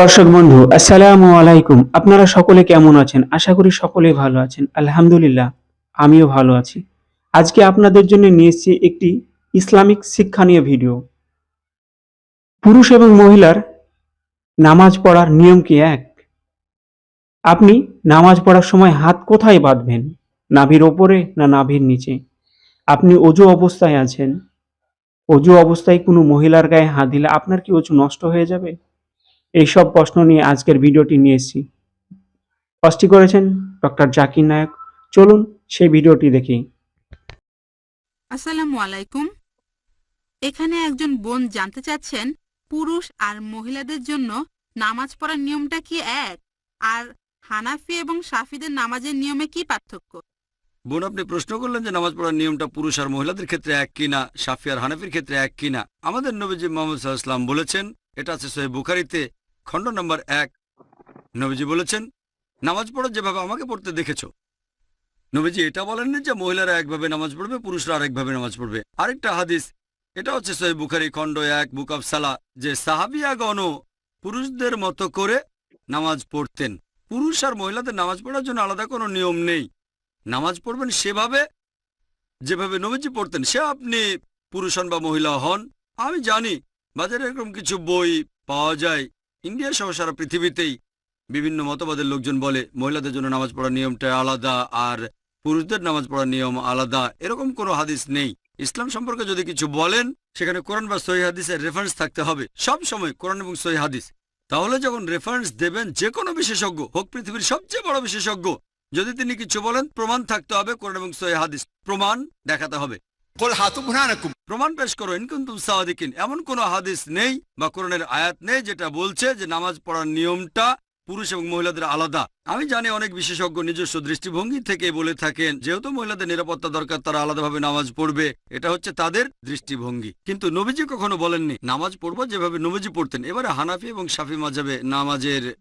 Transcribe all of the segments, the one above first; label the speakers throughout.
Speaker 1: দর্শক বন্ধু, আসসালামু আলাইকুম। আপনারা সকলে কেমন আছেন? আশা করি সকলেই ভালো আছেন। আলহামদুলিল্লাহ, আমিও ভালো আছি। আজকে আপনাদের জন্য নিয়ে একটি ইসলামিক শিক্ষণীয় ভিডিও। পুরুষ এবং মহিলার নামাজ পড়ার নিয়ম কি এক? আপনি নামাজ পড়ার সময় হাত কোথায় বাঁধবেন? নাভির ওপরে না নাভির নিচে? আপনি অজু অবস্থায় আছেন? অজু অবস্থায় কোনো মহিলার গায়ে হাত দিলে আপনার কি অজু নষ্ট হয়ে যাবে? এইসব প্রশ্ন নিয়ে আজকের ভিডিওটি নিয়ে এসেছি। কাজটি করেছেন ডক্টর জাকির নায়ক। চলুন সেই ভিডিওটি দেখি।
Speaker 2: আসসালামু আলাইকুম। এখানে একজন বোন জানতে চাচ্ছেন পুরুষ আর মহিলাদের জন্য নামাজ পড়ার নিয়মটা কি এক? আর হানাফি এবং সাফিদের নামাজের নিয়মে কি পার্থক্য?
Speaker 3: বোন আপনি প্রশ্ন করলেন যে নামাজ পড়ার নিয়মটা পুরুষ আর মহিলাদের ক্ষেত্রে এক কিনা সাফি আর হানাফির ক্ষেত্রে এক কিনা আমাদের নবীজি মোহাম্মদ সাল্লাম বলেছেন এটা আছে সোহেব বুখারিতে খণ্ড নম্বর এক। নবীজি বলেছেন, নামাজ পড়ো যেভাবে আমাকে পড়তে দেখেছ। নবীজি এটা বলেননি যে মহিলারা একভাবে নামাজ পড়বে, পুরুষরা আরেকভাবে নামাজ পড়বে। আরেকটা হাদিস, এটা হচ্ছে সোহেব বুখারি খণ্ড এক, বুক অফ সালা যে সাহাবিয়াগণ পুরুষদের মতো করে নামাজ পড়তেন। পুরুষ আর মহিলাদের নামাজ পড়ার জন্য আলাদা কোনো নিয়ম নেই। নামাজ পড়বেন সেভাবে, যেভাবে নবীজি পড়তেন, সে আপনি পুরুষ হন বা মহিলা হন, আমি জানি, বাজারে এরকম কিছু বই পাওয়া যায় ইন্ডিয়া সহ সারা পৃথিবীতেই বিভিন্ন মতবাদের লোকজন বলে, মহিলাদের জন্য নামাজ পড়ার নিয়মটা আলাদা আর পুরুষদের নামাজ পড়ার নিয়ম আলাদা। এরকম কোনো হাদিস নেই। ইসলাম সম্পর্কে যদি কিছু বলেন, সেখানে কোরআন বা সহি হাদিসের রেফারেন্স থাকতে হবে। সব সময় কোরআন এবং সহি হাদিস। তাহলে যখন রেফারেন্স দেবেন যে কোনো বিশেষজ্ঞ, হোক পৃথিবীর সবচেয়ে বড় বিশেষজ্ঞ, যদি তিনি কিছু বলেন, প্রমাণ থাকতে হবে কোরআন এবং সহি হাদিস। প্রমাণ দেখাতে হবে। প্রমাণ পেশ করো, ইনকুন্তুম সাদিকিন। এমন কোন হাদিস নেই বা কোরআনের আয়াত নেই যেটা বলছে যে নামাজ পড়ার নিয়মটা পুরুষ এবং মহিলাদের আলাদা। আমি জানি অনেক বিশেষজ্ঞ নিজস্ব দৃষ্টিভঙ্গি থেকে বলে থাকেন, যেহেতু মহিলাদের নিরাপত্তা দরকার, তারা আলাদাভাবে নামাজ পড়বে। এটা হচ্ছে তাদের দৃষ্টিভঙ্গি। কিন্তু নবীজি কখনো বলেননি, নামাজ পড়ব যেভাবে নবীজি পড়তেন। এবারে হানাফি এবং সাফি মাজাবে নামাজের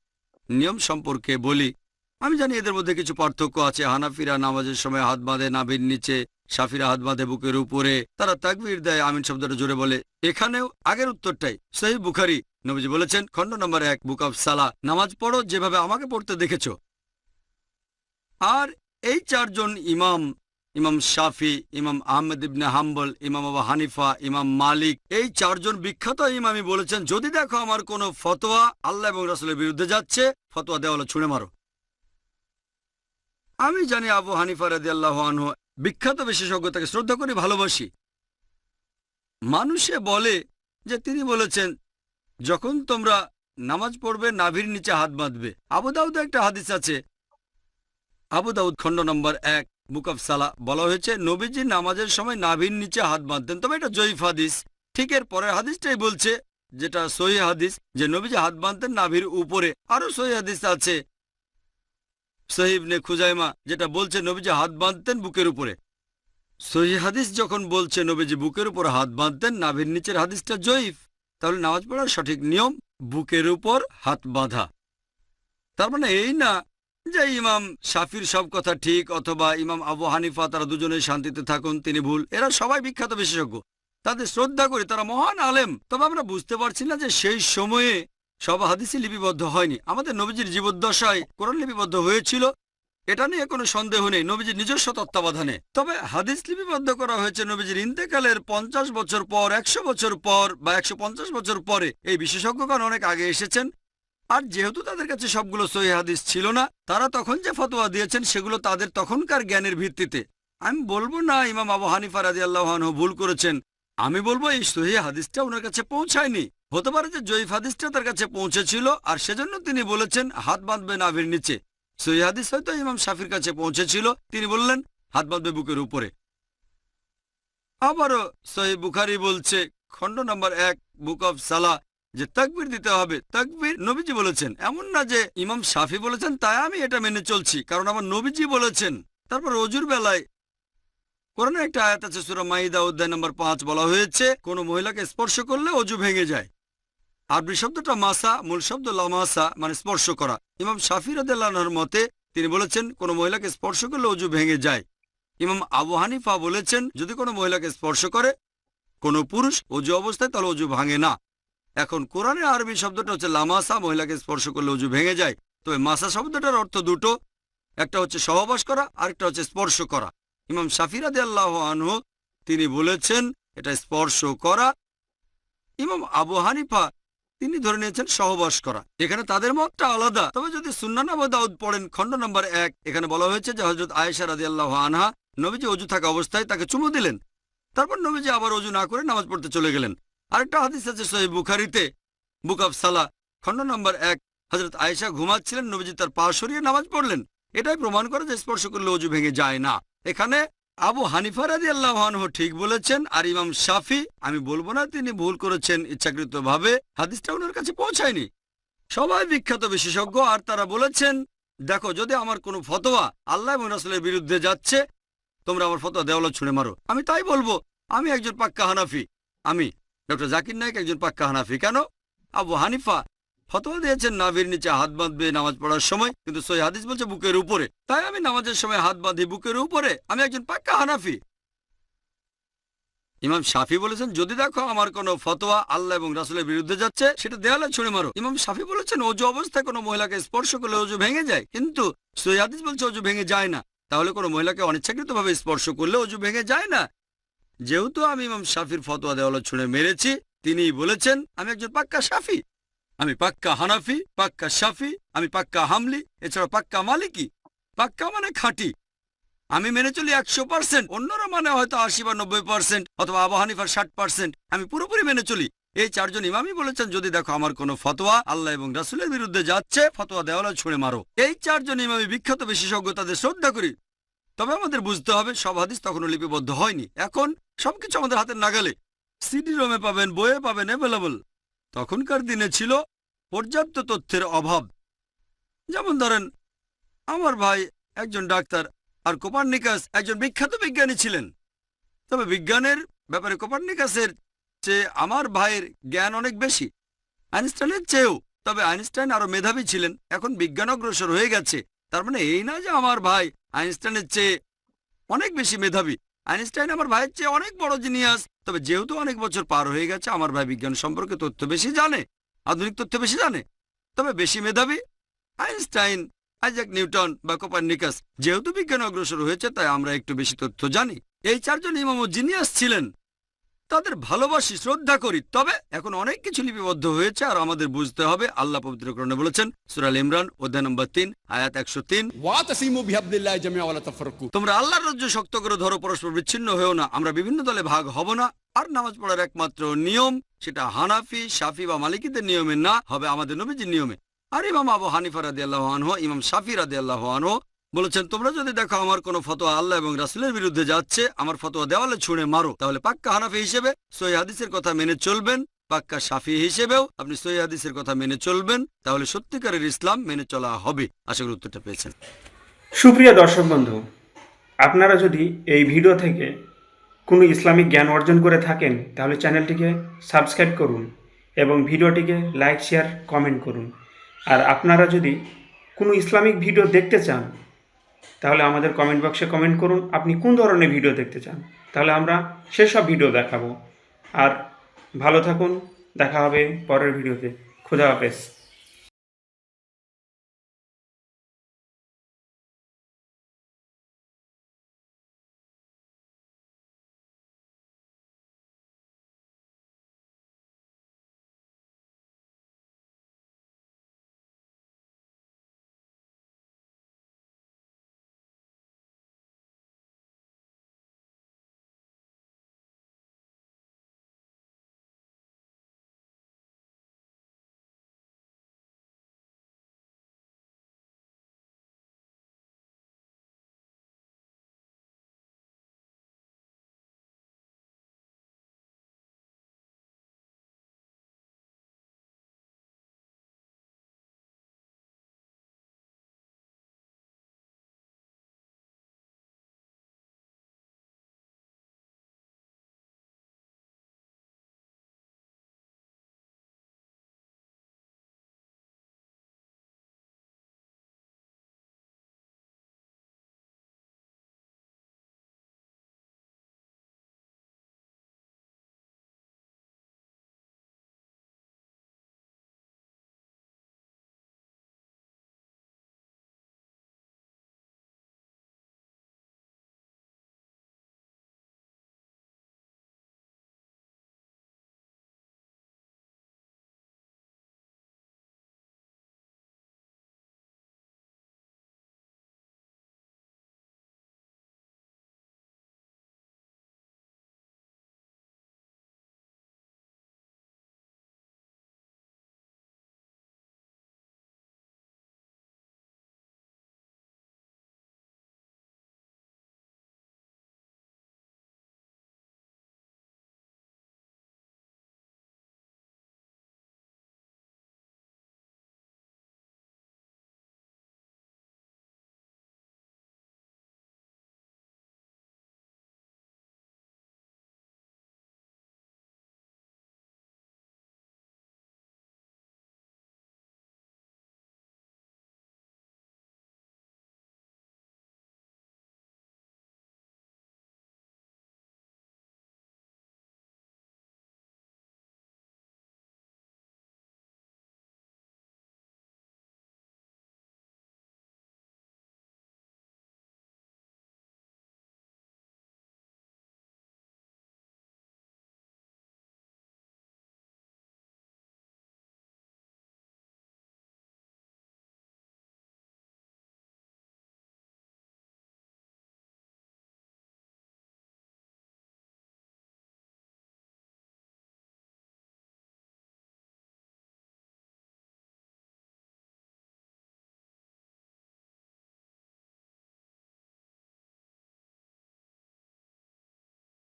Speaker 3: নিয়ম সম্পর্কে বলি। আমি জানি এদের মধ্যে কিছু পার্থক্য আছে। হানাফিরা নামাজের সময় হাত বাঁধে, নাভির নিচে সাফিরা হাত বাঁধে বুকের উপরে। তারা তাকবির দেয়, আমিন শব্দটা জোরে বলে। এখানেও আগের উত্তরটাই। সহি বুখারি। নবীজি বলেছেন, খণ্ড নম্বর এক, বুক অফ সালা। নামাজ পড়ো, যেভাবে আমাকে পড়তে দেখেছ। আর এই চারজন ইমাম ইমাম শাফি, ইমাম আহমেদ ইবনে হাম্বল, ইমাম আবু হানিফা, ইমাম মালিক, এই চারজন বিখ্যাত ইমামই বলেছেন, যদি দেখো আমার কোনো ফতোয়া আল্লাহ এবং রাসুলের বিরুদ্ধে যাচ্ছে, ফতোয়া দেওয়ালে ছুঁড়ে মারো। আমি জানি আবু হানিফা রাজি আল্লাহ আনহু বিখ্যাত বিশেষজ্ঞ তাকে শ্রদ্ধা করি ভালোবাসি। মানুষে বলে যে তিনি বলেছেন, যখন তোমরা নামাজ পড়বে, নাভির নিচে হাত বাঁধবে। আবু দাউদে একটা হাদিস আছে। আবু দাউদ খণ্ড নম্বর এক, বুক অফ সালা বলা হয়েছে, নবীজি নামাজের সময় নাভির নিচে হাত বাঁধতেন। তবে এটা জয়ীফ হাদিস। ঠিক এর পরের হাদিসটাই বলছে, যেটা সহি হাদিস, যে নবীজি হাত বাঁধতেন নাভির উপরে। আরও সহি হাদিস আছে। সহিবনে খুজাইমা, যেটা বলছে নবীজি হাত বাঁধতেন বুকের উপরে। সহি হাদিস যখন বলছে নবীজি বুকের উপর হাত বাঁধতেন, নাভির নিচের হাদিসটা জয়ীফ। তাহলে নামাজ পড়ার সঠিক নিয়ম, বুকের উপর হাত বাঁধা। তার মানে এই না যে ইমাম শাফির সব কথা ঠিক, অথবা ইমাম আবু হানিফা, তারা দুজনেই শান্তিতে থাকুন, তিনি ভুল। এরা সবাই বিখ্যাত বিশেষজ্ঞ। তাদের শ্রদ্ধা করি, তারা মহান আলেম। তবে আমরা বুঝতে পারছি না যে সেই সময়ে সব হাদিসই লিপিবদ্ধ হয়নি। আমাদের নবীজির জীবদ্দশায় কোরআন লিপিবদ্ধ হয়েছিল, এটা নিয়ে কোনো সন্দেহ নেই, নবীজির নিজস্ব তত্ত্বাবধানে। তবে হাদিস লিপিবদ্ধ করা হয়েছে নবীজির ইন্তেকালের পঞ্চাশ বছর পর, একশো বছর পর বা একশো পঞ্চাশ বছর পরে। এই বিশেষজ্ঞগণ অনেক আগে এসেছেন, আর যেহেতু তাদের কাছে সবগুলো সহি হাদিস ছিল না, তারা তখন যে ফতোয়া দিয়েছেন সেগুলো তাদের তখনকার জ্ঞানের ভিত্তিতে। আমি বলব না, ইমাম আবু হানিফা রাজি আল্লাহানহ ভুল করেছেন। আমি বলব এই সহি হাদিসটা ওনার কাছে পৌঁছায়নি। হতে পারে যে জয়ীফ হাদিসটা তার কাছে পৌঁছেছিল, আর সেজন্য তিনি বলেছেন, হাত বাঁধবে নাভির নিচে। সহি হাদিস হয়তো ইমাম শাফির কাছে পৌঁছেছিল, তিনি বললেন, হাত বাঁধবে বুকের উপরে। আবারও সহি বুখারি বলছে, খণ্ড নম্বর এক, বুক অফ সালা, যে তাকবির দিতে হবে। তাকবির নবীজি বলেছেন, এমন না যে ইমাম শাফি বলেছেন, তাই আমি এটা মেনে চলছি, কারণ আমার নবীজি বলেছেন। তারপর অজুর বেলায় কোরআনে একটা আয়াত আছে, সুরা মাইদা অধ্যায় নম্বর পাঁচ বলা হয়েছে, কোনো মহিলাকে স্পর্শ করলে অজু ভেঙে যায়। আরবি শব্দটা মাসা, মূল শব্দ লামাসা মানে স্পর্শ করা। ইমাম শাফির আদাল্লাহর মতে, তিনি বলেছেন, কোনো মহিলাকে স্পর্শ করলে অজু ভেঙে যায়। ইমাম আবু হানিফা বলেছেন, যদি কোনো মহিলাকে স্পর্শ করে, কোনো পুরুষ অজু অবস্থায়, তাহলে অজু ভাঙে না। এখন কোরআনে আরবি শব্দটা হচ্ছে লামাসা, মহিলাকে স্পর্শ করলে অজু ভেঙে যায়। তবে মাসা শব্দটার অর্থ দুটো, একটা হচ্ছে সহবাস করা, আরেকটা হচ্ছে স্পর্শ করা। ইমাম শাফিরাদি আল্লাহ আনহু, তিনি বলেছেন, এটা স্পর্শ করা। ইমাম আবু হানিফা তিনি ধরে নিয়েছেন সহবাস করা এখানে তাদের মতটা আলাদা। তবে যদি সুন্নান আবু দাউদ পড়েন, খণ্ড নম্বর এক, এখানে বলা হয়েছে যে হজরত আয়েশা রাদি আল্লাহ আনহা নবীজি অজু থাকা অবস্থায় তাকে চুমু দিলেন। তারপর নবীজি আবার অজু না করে নামাজ পড়তে চলে গেলেন। আরেকটা হাদিস আছে সহি বুখারিতে, বুক অফ সালা, খণ্ড নম্বর এক হজরত আয়েশা ঘুমাচ্ছিলেন, নবীজি তার পা সরিয়ে নামাজ পড়লেন। এটাই প্রমাণ করে যে স্পর্শ করলে অজু ভেঙে যায় না। এখানে আবু হানিফা রাজি আল্লাহ ঠিক বলেছেন, আর ইমাম শাফি, আমি বলব না তিনি ভুল করেছেন ইচ্ছাকৃতভাবে, হাদিসটা ওনার কাছে পৌঁছায়নি। সবাই বিখ্যাত বিশেষজ্ঞ, আর তারা বলেছেন, দেখো, যদি আমার কোনো ফতোয়া আল্লাহ রাসূলের বিরুদ্ধে যাচ্ছে, তোমরা আমার ফতোয়া দেওয়ালা ছুঁড়ে মারো। আমি তাই বলব, আমি একজন পাক্কা হানাফি। আমি, ডক্টর জাকির নায়ক একজন পাক্কা হানাফি। কেন? আবু হানিফা ফতোয়া দিয়েছেন নাভির নিচে হাত বাঁধবে নামাজ পড়ার সময়, কিন্তু সই হাদিস বলছে বুকের উপরে। তাই আমি নামাজের সময় হাত বাঁধি বুকের উপরে, আমি একজন পাক্কা হানাফি। ইমাম শাফি বলেছেন, যদি দেখো আমার কোনো ফতোয়া আল্লাহ এবং রাসুলের বিরুদ্ধে যাচ্ছে, সেটা দেয়ালে ছুঁড়ে মারো। ইমাম শাফি বলেছেন, অজু অবস্থায় কোনো মহিলাকে স্পর্শ করলে অজু ভেঙে যায়, কিন্তু সই হাদিস বলছে অজু ভেঙে যায় না। তাহলে কোনো মহিলাকে অনিচ্ছাকৃতভাবে স্পর্শ করলে অজু ভেঙে যায় না। যেহেতু আমি ইমাম শাফির ফতোয়া দেওয়ালে ছুঁড়ে মেরেছি তিনি বলেছেন, আমি একজন পাক্কা শাফি। আমি পাক্কা হানাফি, পাক্কা শাফি, আমি পাক্কা হামলি এছাড়া পাক্কা মালিকি, পাক্কা মানে খাঁটি। আমি মেনে চলি একশো পার্সেন্ট অন্যরা মানে হয়তো আশি বা নব্বই পার্সেন্ট অথবা আবু হানিফার ষাট পার্সেন্ট আমি পুরোপুরি মেনে চলি। এই চারজন ইমামই বলেছেন, যদি দেখো আমার কোনো ফতোয়া, আল্লাহ এবং রাসুলের বিরুদ্ধে যাচ্ছে, ফতোয়া দেওয়ালে ছুঁড়ে মারো। এই চারজন ইমামি বিখ্যাত বিশেষজ্ঞ তাদের শ্রদ্ধা করি। তবে আমাদের বুঝতে হবে, সব হাদিস তখনও লিপিবদ্ধ হয়নি। এখন সবকিছু আমাদের হাতের নাগালে। সিডি রোমে পাবেন, বইয়ে পাবেন অ্যাভেলেবল তখনকার দিনে ছিল পর্যাপ্ত তথ্যের অভাব। যেমন ধরেন, আমার ভাই একজন ডাক্তার আর কোপার্নিকাস একজন বিখ্যাত বিজ্ঞানী ছিলেন। তবে বিজ্ঞানের ব্যাপারে কোপার্নিকাসের চেয়ে আমার ভাইয়ের জ্ঞান অনেক বেশি। আইনস্টাইনের চেয়েও, তবে আইনস্টাইন আরও মেধাবী ছিলেন, এখন বিজ্ঞান অগ্রসর হয়ে গেছে। তার মানে এই না যে আমার ভাই আইনস্টাইনের চেয়ে অনেক বেশি মেধাবী। আইনস্টাইন আমার ভাইয়ের চেয়ে অনেক বড় জিনিয়াস। তবে যেহেতু অনেক বছর পার হয়ে গেছে, আমার ভাই বিজ্ঞান সম্পর্কে তথ্য বেশি জানে, আধুনিক তথ্য বেশি জানে। তবে বেশি মেধাবী? আইনস্টাইন, আইজাক নিউটন বা কোপার্নিকাস যেহেতু বিজ্ঞান অগ্রসর হয়েছে, তাই আমরা একটু বেশি তথ্য জানি। এই চারজন ইমাম জিনিয়াস ছিলেন। তাদের ভালোবাসি শ্রদ্ধা করি। তবে এখন অনেক কিছু লিপিবদ্ধ হয়েছে আর আমাদের বুঝতে হবে আল্লাহ পবিত্র করণে বলেছেন সুরাল ইমরান অধ্যায় নম্বর তিন আয়াত একশো তিন। তোমরা আল্লাহর রাজ্য শক্ত করে ধরো পরস্পর বিচ্ছিন্ন হয়েও না। আমরা বিভিন্ন দলে ভাগ হব না। আর নামাজ পড়ার একমাত্র নিয়ম সেটা হানাফি সাফি বা মালিকীদের নিয়মে না হবে আমাদের নবীজির নিয়মে। আর ইমাম আবু হানিফা রাদি আল্লাহ ইমাম সাফি রাদি আল্লাহ বলেছেন, তোমরা যদি দেখো আমার কোনো ফতোয়া আল্লাহ এবং রাসুলের বিরুদ্ধে যাচ্ছে, আমার ফতোয়া দেওয়ালে ছুঁড়ে মারো। তাহলে পাক্কা হানাফি হিসেবে সই হাদিসের কথা মেনে চলবেন, পাক্কা সাফি হিসেবেও আপনি সই হাদিসের কথা মেনে চলবেন, তাহলে সত্যিকারের ইসলাম মেনে চলা হবে। আশা করি উত্তরটা পেয়েছেন।
Speaker 1: সুপ্রিয় দর্শক বন্ধু, আপনারা যদি এই ভিডিও থেকে কোনো ইসলামিক জ্ঞান অর্জন করে থাকেন, তাহলে চ্যানেলটিকে সাবস্ক্রাইব করুন এবং ভিডিওটিকে লাইক, শেয়ার, কমেন্ট করুন। আর আপনারা যদি কোনো ইসলামিক ভিডিও দেখতে চান তাহলে আমাদের কমেন্ট বক্সে কমেন্ট করুন, আপনি কোন ধরনের ভিডিও দেখতে চান? তাহলে আমরা সেসব ভিডিও দেখাবো। আর ভালো থাকুন, দেখা হবে পরের ভিডিওতে খুদা হাফেজ।